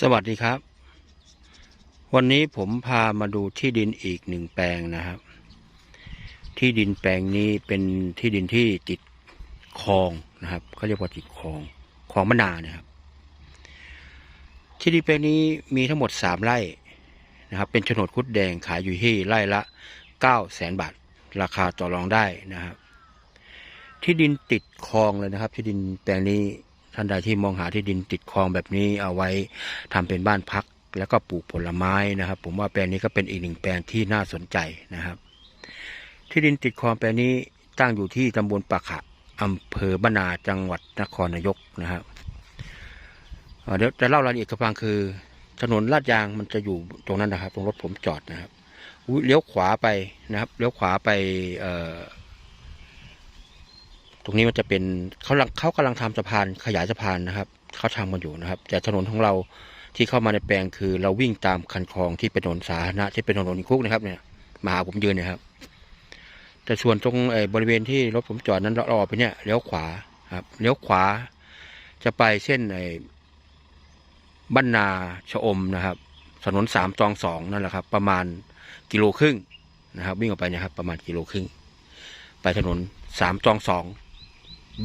สวัสดีครับ วันนี้ผมพามาดูที่ดินอีกหนึ่งแปลงนะครับ ที่ดินแปลงนี้เป็นที่ดินที่ติดคลองนะครับเขาเรียกว่าติดคลองคลองมะนานะครับ ที่ดินแปลงนี้มีทั้งหมดสามไร่นะครับ เป็นโฉนดคุดแดงขายอยู่ที่ไร่ละเก้าแสนบาท ราคาต่อรองได้นะครับ ที่ดินติดคลองเลยนะครับ ที่ดินแปลงนี้ ท่านใดที่มองหาที่ดินติดคลองแบบนี้เอาไว้ทำเป็นบ้านพัก แล้วก็ปลูกผลไม้นะครับ ผมว่าแปลงนี้ก็เป็นอีกหนึ่งแปลงที่น่าสนใจนะครับ ที่ดินติดคลองแปลงนี้ตั้งอยู่ที่ตำบลปะขะอำเภอบ้านาจังหวัดนครนายกนะครับเดี๋ยวจะเล่ารายละเอียดกับฟังคือ ถนนลาดยางมันจะอยู่ตรงนั้นนะครับ ตรงรถผมจอดนะครับเลี้ยวขวาไปนะครับเลี้ยวขวาไปเอ่อ ตรงนี้มันจะเป็นเขาลังเขากำลังทำสะพานขยายสะพานนะครับเขาทำกันอยู่นะครับ แต่ถนนของเราที่เข้ามาในแปลงคือ เราวิ่งตามคันคลองที่เป็นถนนสาธารณะที่เป็นถนนคุกนะครับ เนี่ยมาหาผมยืนนยครับ แต่ส่วนตรงบริเวณที่รถผมจอดนั้นเราออกไปเนี่ยเลี้ยวขวาครับเลี้ยวขวา จะไปเส้นไอ้บ้านนาชะอมนะครับ ถนนสามจองสองนั่นแหละครับ ประมาณกิโลครึ่งนะครับ วิ่งออกไปนะครับ ประมาณกิโลครึ่งไปถนนสามจองสอง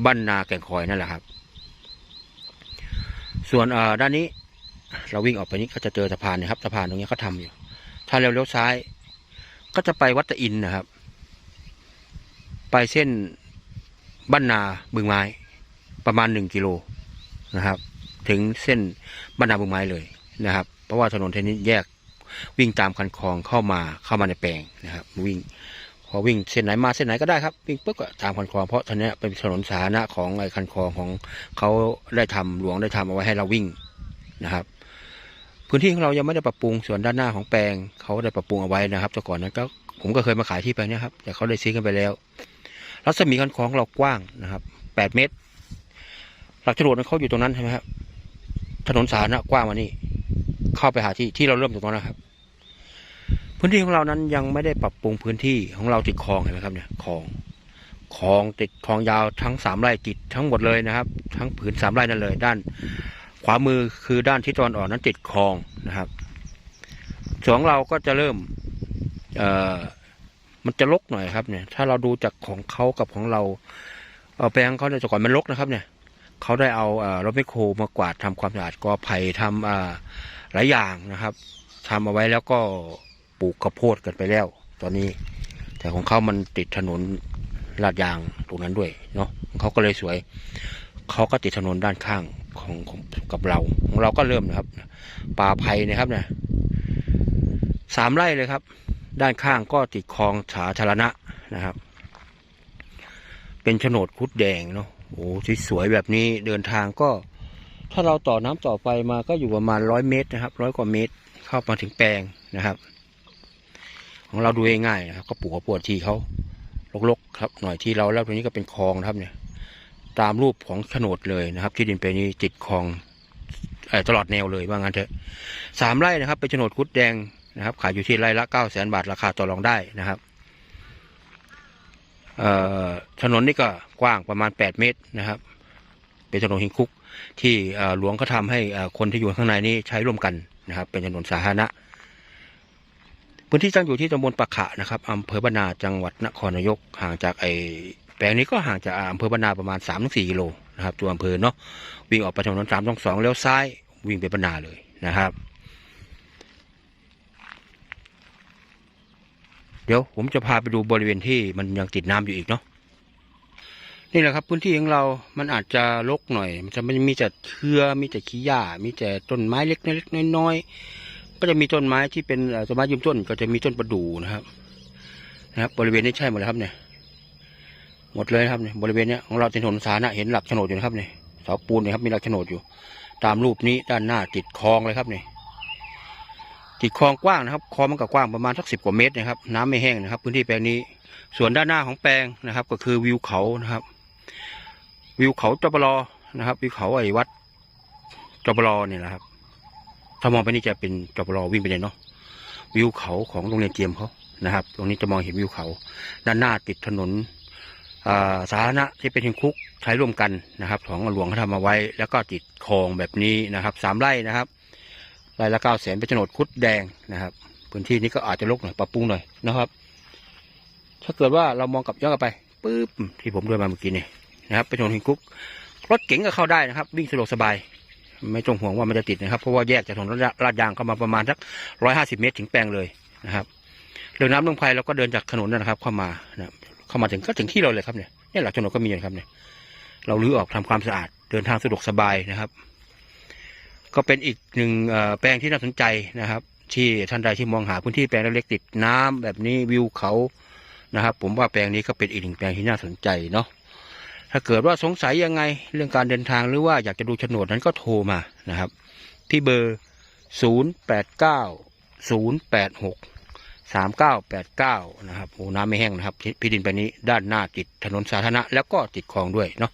บ้านนาแก่งคอยนั่นแหละครับ ส่วนด้านนี้เราวิ่งออกไปนี้ก็จะเจอสะพานนะครับสะพานตรงนี้เขาทำอยู่ ถ้าเร็วเลี้ยวซ้าย ก็จะไปวัดตะอินนะครับ ไปเส้นบ้านนาบึงไม้ ประมาณหนึ่งกิโลนะครับ ถึงเส้นบ้านนาบึงไม้เลยนะครับ เพราะว่าถนนเส้นนี้แยกวิ่งตามคันคลองเข้ามาเข้ามาในแปลงนะครับ วิ่ง พอวิ่งเส้นไหนมาเส้นไหนก็ได้ครับวิ่งปุ๊บก็ตามคันคลองเพราะทางนี้เป็นถนนสาธารณะของไอ้คันคลองของเขาได้ทำหลวงได้ทำเอาไว้ให้เราวิ่งนะครับ พื้นที่ของเรายังไม่ได้ปรับปรุงส่วนด้านหน้าของแปลงเขาได้ปรับปรุงเอาไว้นะครับแต่ก่อนนั้นก็ผมก็เคยมาขายที่แปลงเนี้ยครับแต่เขาได้ซื้อกันไปแล้ว รัศมีคันคลองเรากว้างนะครับแปดเมตร หลักโฉนดเขาอยู่ตรงนั้นใช่ไหมครับถนนสาธารณะกว้างมานี่เข้าไปหาที่ที่เราเริ่มตรงนั้นนะครับ พื้นที่ของเรานั้นยังไม่ได้ปรับปรุงพื้นที่ของเราติดคลองเห็นไหมครับเนี่ยคลองคลองติดคลองยาวทั้งสามไร่ติดทั้งหมดเลยนะครับ ทั้งผืนสามไร่นั่นเลย ด้าน ขวามือคือด้านทิศตะวันออกนั้นติดคลองนะครับส่วนของเราก็จะเริ่มเอ่อมันจะลกหน่อยครับเนี่ย ถ้าเราดูจากของเขากับของเราเแปลงเขาเนี่ยแต่ก่อนมันลกนะครับ เนี่ยเขาได้เอาเอ่อรถไมโครมากวาดทำความสะอาดกอไผ่ทำอ่าหลายอย่างนะครับทำเอาไว้แล้วก็ ปลูกข้าวโพดกันไปแล้ว ตอนนี้ แต่ของเขามันติดถนนลาดยางตรงนั้นด้วยเนาะเขาก็เลยสวย เขาก็ติดถนนด้านข้างของของกับเรา ของเราก็เริ่มนะครับ ป่าไผ่นะครับเนี่ยสามไร่เลยครับ ด้านข้างก็ติดคลองสาธารณะนะครับ เป็นโฉนดคุดแดงเนาะโอ้สวยแบบนี้เดินทางก็ ถ้าเราต่อน้ำต่อไฟมาก็อยู่ประมาณร้อยเมตรนะครับร้อยกว่าเมตร เข้ามาถึงแปลงนะครับ ของเราดูง่ายๆนะครับก็ปลูกข้าวโพดที่เขาลกๆครับ หน่อยที่เราแล้วตรงนี้ก็เป็นคลองนะครับเนี่ย ตามรูปของโฉนดเลยนะครับ ที่ดินแปลงนี้ติดคลองอตลอดแนวเลยว่างั้นเถอะสามไร่นะครับเป็นโฉนดคุดแดงนะครับ ขายอยู่ที่ไร่ละเก้าแสนบาทราคาต่อรองได้นะครับถนนนี่ก็กว้างประมาณแปดเมตรนะครับ เป็นถนนหินคุกที่หลวงเขาทำให้คนที่อยู่ข้างในนี้ใช้ร่วมกันนะครับ เป็นถนนสาธารณะ พื้นที่ตั้งอยู่ที่ตำบลปะขะนะครับอำเภอบ้านนาจังหวัดนครนายกห่างจากไอแปลงนี้ก็ห่างจากอำเภอบ้านนาประมาณ3ามถึงสกิโลนะครับตัวอำเภอเนาะวิ่งออกไปถนนสามสองสองเลี้ยวซ้ายวิ่งไปบ้านนาเลยนะครับ เดี๋ยวผมจะพาไปดูบริเวณที่มันยังติดน้ำอยู่อีกเนาะนี่แหละครับพื้นที่ของเรา มันอาจจะรกหน่อย มันจะม่มีแต่เครือมีแต่ขี้หญ้ามีแต่ต้นไม้เล็กเล็กๆน้อยๆ ก็จะมีต้นไม้ที่เป็นต้นไม้ยืนต้น ก็จะมีต้นประดู่นะครับ นะครับ บริเวณนี้ใช่หมดเลยครับเนี่ย หมดเลยครับเนี่ยบริเวณเนี้ยของเราเป็นถนนสาธารณะเห็นหลักโฉนดอยู่นะครับเนี่ยเสาปูนนี่ยครับมีหลักโฉนดอยู่ ตามรูปนี้ด้านหน้าติดคลองเลยครับเนี่ยติดคลองกว้างนะครับคลองมันก็กว้างประมาณสักสิบกว่าเมตรนะครับ น้ำไม่แห้งนะครับ พื้นที่แปลงนี้ ส่วนด้านหน้าของแปลงนะครับ ก็คือวิวเขานะครับ วิวเขาจบลอนะครับ วิวเขาไอ้วัดจบลอเนี่ยนะครับ ถ้ามองไปนี่จะเป็นจอบลอวิ่งไปเลยเนาะวิวเขาของโรงเรียนเตรียมเขานะครับ ตรงนี้จะมองเห็นวิวเขา ด้านหน้าติดถนนสาธารณะที่เป็นหินคุกใช้ร่วมกันนะครับของหลวงเขาทำมาไว้ แล้วก็ติดคลองแบบนี้นะครับสามไร่นะครับไรายละเก้าแสนเป็นโฉนดคุดแดงนะครับ พื้นที่นี้ก็อาจจะรกหน่อยปรับปรุงหน่อยนะครับ ถ้าเกิดว่าเรามองกลับย้อนกลับไปปุ๊บที่ผมเดินมาเมื่อกี้นี่นะครับเป็นถนนหินคุกรถเก๋งก็เข้าได้นะครับ วิ่งสะดวกสบาย ไม่ต้องห่วงว่ามันจะติดนะครับ เพราะว่าแยกจากถนนลาดยางเข้ามาประมาณสักร้อยห้าสิบเมตรถึงแปลงเลยนะครับเรื่องน้ำเรื่องไฟเราก็เดินจากถนนนนนะครับ เข้ามานะเข้ามาถึงก็ถึงที่เราเลยครับเนี่ยนี่หลักถนนก็มีนะครับเนี่ย เราลื้อออกทำความสะอาดเดินทางสะดวกสบายนะครับ ก็เป็นอีกหนึ่งแปลงที่น่าสนใจนะครับ ที่ท่านใดที่มองหาพื้นที่แปลงเล็กๆติดน้ำแบบนี้วิวเขานะครับ ผมว่าแปลงนี้ก็เป็นอีกหนึ่งแปลงที่น่าสนใจเนาะ ถ้าเกิดว่าสงสัยยังไงเรื่องการเดินทางหรือว่าอยากจะดูโฉนดนั้นก็โทรมานะครับ ที่เบอร์ศูนย์แปดเก้าศูนะครับโอ้น้ำไม่แห้งนะครับพี่ดินไปนี้ด้านหน้าติดถนนสาธารณะ แล้วก็ติดคลองด้วยเนาะ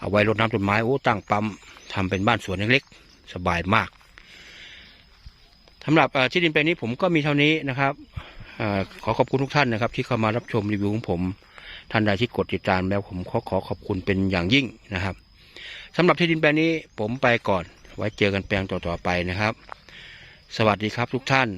เอาไว้รดน้ำต้นไม้โอ้ตั้งปั๊มทำเป็นบ้านสวนเล็กๆสบายมากสำหรับอ่อที่ดินแปลงนี้ผมก็มีเท่านี้นะครับอ่อขอขอบคุณทุกท่านนะครับ ที่เข้ามารับชมรีวิวของผม ท่านใดที่กดติดตามแล้วผมขอขอขอบคุณเป็นอย่างยิ่งนะครับสำหรับที่ดินแปลงนี้ผมไปก่อน ไว้เจอกันแปลงต่อๆไปนะครับ สวัสดีครับทุกท่าน